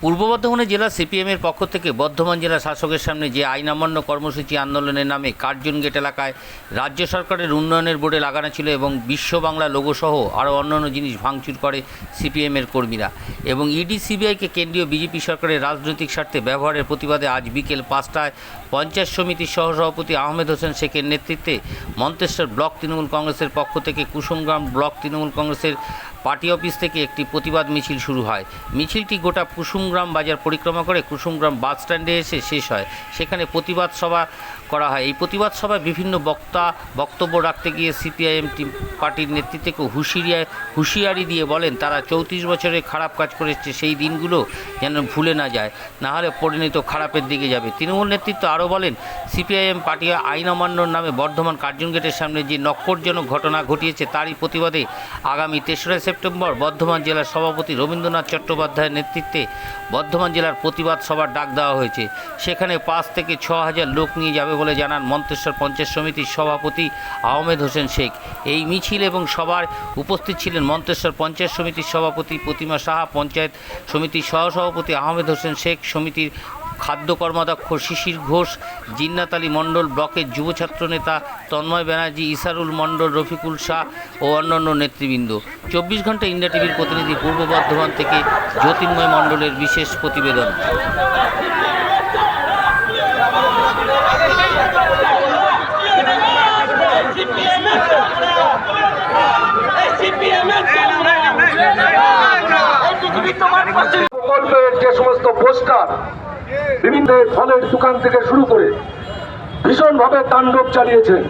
পূর্ব বর্ধমানে জেলা সিপিএমের পক্ষ থেকে বর্ধমান জেলা শাসকের সামনে যে আইন অমান্য কর্মসূচি আন্দোলনের নামে কার্জন গেট এলাকায় রাজ্য সরকারের উন্নয়নের বোর্ডে লাগানো ছিল এবং বিশ্ব বাংলা লোগো সহ আরও অন্যান্য জিনিস ভাঙচুর করে সিপিএমের কর্মীরা এবং ইডি সিবিআইকে কেন্দ্রীয় বিজেপি সরকারের রাজনৈতিক স্বার্থে ব্যবহারের প্রতিবাদে আজ বিকেল পাঁচটায় পঞ্চায়েত সমিতির সহসভাপতি আহমেদ হোসেন শেখের নেতৃত্বে মন্তেশ্বর ব্লক তৃণমূল কংগ্রেসের পক্ষ থেকে কুসুমগ্রাম ব্লক তৃণমূল কংগ্রেসের পার্টি অফিস থেকে একটি প্রতিবাদ মিছিল শুরু হয়। মিছিলটি গোটা কুসুমগ্রাম বাজার পরিক্রমা করে কুসুমগ্রাম বাস স্ট্যান্ডে এসে শেষ হয়। সেখানে প্রতিবাদ সভা করা হয়। এই প্রতিবাদ সভায় বিভিন্ন বক্তা বক্তব্য রাখতে গিয়ে সিপিআইএম পার্টির নেতৃত্বকে হুঁশিয়ারি হুঁশিয়ারি দিয়ে বলেন, তারা চৌত্রিশ বছরে খারাপ কাজ করেছে, সেই দিনগুলো যেন ভুলে না যায়। না হলে পরিণত খারাপের দিকে যাবে। তৃণমূল নেতৃত্ব আরও বলেন, সিপিআইএম পার্টি আইন অমান্যর নামে বর্ধমান কার্জন গেটের সামনে যে নক্করজনক ঘটনা ঘটিয়েছে, তারই প্রতিবাদে আগামী তেসরা সেপ্টেম্বর বর্ধমান জেলার সভাপতি রবীন্দ্রনাথ চট্টোপাধ্যায়ের নেতৃত্বে বর্ধমান জেলার প্রতিবাদ সভার ডাক দেওয়া হয়েছে। সেখানে পাঁচ থেকে ছ হাজার লোক নিয়ে যাবে বলে জানান মন্তেশ্বর পঞ্চায়েত সমিতির সভাপতি আহমেদ হোসেন শেখ। এই মিছিল এবং সবার উপস্থিত ছিলেন মন্তেশ্বর পঞ্চায়েত সমিতির সভাপতি প্রতিমা সাহা, পঞ্চায়েত সমিতির সহসভাপতি আহমেদ হোসেন শেখ, সমিতির খাদ্য কর্মাধ্যক্ষ শিশির ঘোষ জিন্নাত আলী মণ্ডল ব্লকের যুব ছাত্র নেতা তন্ময় ব্যানার্জি ইসারুল মণ্ডল, রফিকুল শাহ ও অন্যান্য নেতৃবৃন্দ। চব্বিশ ঘণ্টা ইন্ডিয়া টিভির প্রতিনিধি পূর্ব বর্ধমান থেকে জ্যোতির্ময় মণ্ডলের বিশেষ প্রতিবেদন প্রকল্পের যে সমস্ত পোস্টার বিভিন্ন ফলের দোকান থেকে শুরু করে ভীষণভাবে তাণ্ডব চালিয়েছেন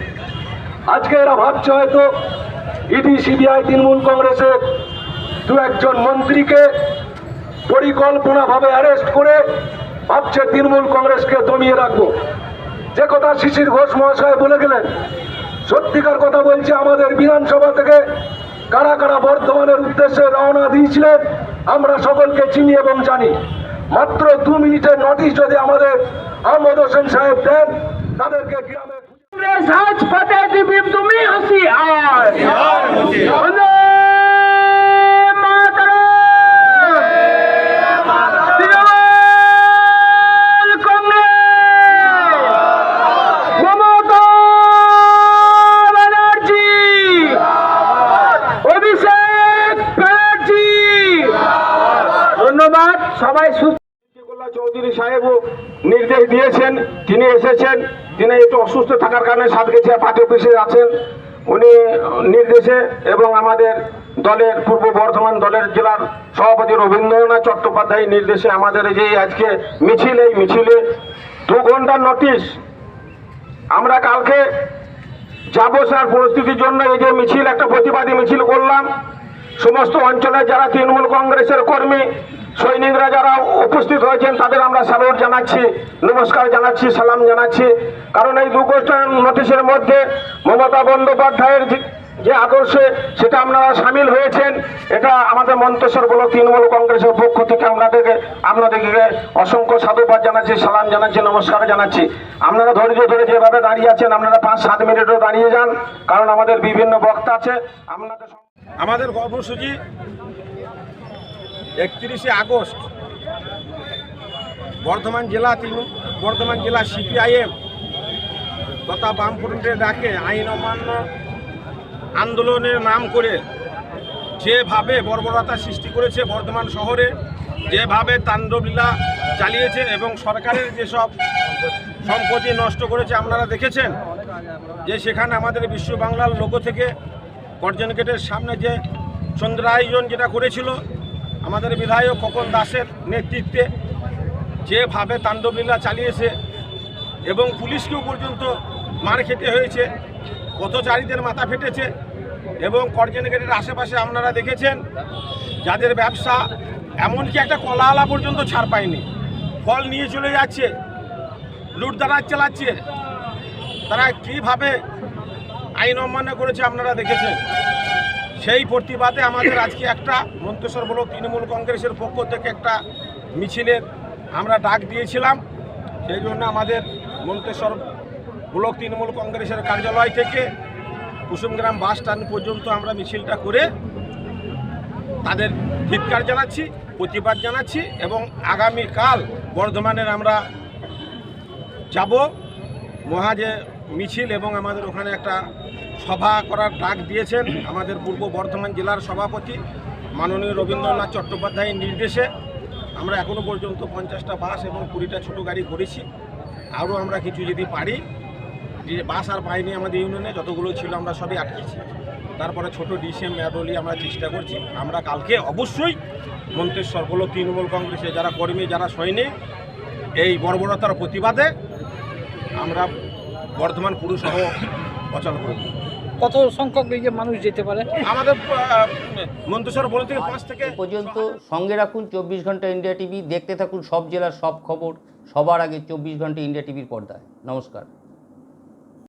আজকে এরা ভাবছে হয়তো ইডি সিবিআই তৃণমূল কংগ্রেসের দু একজন মন্ত্রীকে পরিকল্পনাভাবে অ্যারেস্ট করে ভাবছে তৃণমূল কংগ্রেসকে দমিয়ে রাখব। যে কথা শিশির ঘোষ মহাশয় বলে গেলেন, সত্যিকার কথা বলছে, আমাদের বিধানসভা থেকে কারা কারা বর্ধমানের উদ্দেশ্যে রওনা দিয়েছিলেন, আমরা সকলকে চিনি এবং জানি। মাত্র দু মিনিটের নোটিশ যদি আমাদের আহমদ হোসেন সাহেব দেন তাদেরকে গ্রামে দিবি তুমি হাসি! ধন্যবাদ সবাই সুস্থ চৌধুরী সাহেবও নির্দেশ দিয়েছেন, তিনি এসেছেন, তিনি একটু অসুস্থ থাকার কারণে সাতগেছিয়া পার্টি অফিসে আছেন। উনি নির্দেশে এবং আমাদের দলের পূর্ব বর্ধমান দলের জেলার সভাপতি রবীন্দ্রনাথ চট্টোপাধ্যায় নির্দেশে আমাদের যে আজকে মিছিল, এই মিছিলে দু ঘণ্টার নোটিশ আমরা কালকে যাব স্যার পরিস্থিতির জন্য, এই যে মিছিল, একটা প্রতিবাদী মিছিল করলাম। সমস্ত অঞ্চলে যারা তৃণমূল কংগ্রেসের কর্মী সৈনিকরা যারা উপস্থিত হয়েছেন, তাদের আমরা স্যালুট জানাচ্ছি, নমস্কার জানাচ্ছি, সালাম জানাচ্ছি। কারণ এই দু নোটিশের মধ্যে মমতা বন্দ্যোপাধ্যায়ের যে- আদর্শে, সেটা আপনারা সামিল হয়েছেন। এটা আমাদের মন্তেশ্বর ব্লক তৃণমূল কংগ্রেসের পক্ষ থেকে আপনাদেরকে আপনাদেরকে অসংখ্য সাধুবাদ জানাচ্ছি, সালাম জানাচ্ছি, নমস্কার জানাচ্ছি। আপনারা ধৈর্য ধরে যেভাবে দাঁড়িয়ে আছেন, আপনারা পাঁচ, সাত মিনিটও দাঁড়িয়ে যান, কারণ আমাদের বিভিন্ন বক্তা আছে। আপনাদের আমাদের কর্মসূচি একত্রিশে আগস্ট বর্ধমান জেলা বর্ধমান জেলা সিপিআইএম তথা বামফ্রন্টের ডাকে আইন অমান্য আন্দোলনের নাম করে যেভাবে বর্বরতা সৃষ্টি করেছে বর্ধমান শহরে, যেভাবে তাণ্ডবলীলা চালিয়েছে এবং সরকারের যেসব সম্পত্তি নষ্ট করেছে আপনারা দেখেছেন যে সেখানে আমাদের বিশ্ব বাংলার লোগো থেকে গর্জন গেটের সামনে যে সন্ধ্যা আয়োজন যেটা করেছিল আমাদের বিধায়ক খোকন দাসের নেতৃত্বে যেভাবে তাণ্ডবলীলা চালিয়েছে এবং পুলিশকেও পর্যন্ত মার খেতে হয়েছে, পথচারীদের মাথা ফেটেছে এবং কর্জন গেটের আশেপাশে আপনারা দেখেছেন, যাদের ব্যবসা এমনকি একটা কলাওয়ালা পর্যন্ত ছাড় পায়নি। ফল নিয়ে চলে যাচ্ছে, লুটদারাজ চালাচ্ছে। তারা কীভাবে আইন অমান্য করেছে আপনারা দেখেছেন? সেই প্রতিবাদে আমাদের আজকে একটা মন্তেশ্বর ব্লক তৃণমূল কংগ্রেসের পক্ষ থেকে একটা মিছিলের আমরা ডাক দিয়েছিলাম। সেই জন্য আমাদের মন্তেশ্বর ব্লক তৃণমূল কংগ্রেসের কার্যালয় থেকে কুসুমগ্রাম বাস স্ট্যান্ড পর্যন্ত আমরা মিছিলটা করে তাদের ধিৎকার জানাচ্ছি, প্রতিবাদ জানাচ্ছি এবং আগামীকাল বর্ধমানের আমরা যাব। মহাজে মিছিল এবং আমাদের ওখানে একটা সভা করার ডাক দিয়েছেন আমাদের পূর্ব বর্ধমান জেলার সভাপতি মাননীয় রবীন্দ্রনাথ চট্টোপাধ্যায়ের নির্দেশে। আমরা এখনও পর্যন্ত পঞ্চাশটা বাস এবং কুড়িটা ছোটো গাড়ি করেছি আরও আমরা কিছু যদি পারি, যে বাস আর পাইনি আমাদের ইউনিয়নে যতগুলো ছিল আমরা সবই আটকেছি। তারপরে ছোট ডিসিএম ম্যাডলি আমরা চেষ্টা করছি। আমরা কালকে অবশ্যই মন্তেশ্বর বলো, তৃণমূল কংগ্রেসে যারা কর্মী, যারা সৈনিক, এই বর্বরতার প্রতিবাদে আমরা বর্ধমান পুরসহ অচল করব। কত সংখ্যক এই যে মানুষ যেতে পারে? আমাদের আহ, মন্তেশ্বর বলে থেকে পাঁচ থেকে পর্যন্ত সঙ্গে রাখুন চব্বিশ ঘণ্টা ইন্ডিয়া টিভি দেখতে থাকুন সব জেলার সব খবর সবার আগে চব্বিশ ঘণ্টা ইন্ডিয়া টিভির পর্দায়। নমস্কার।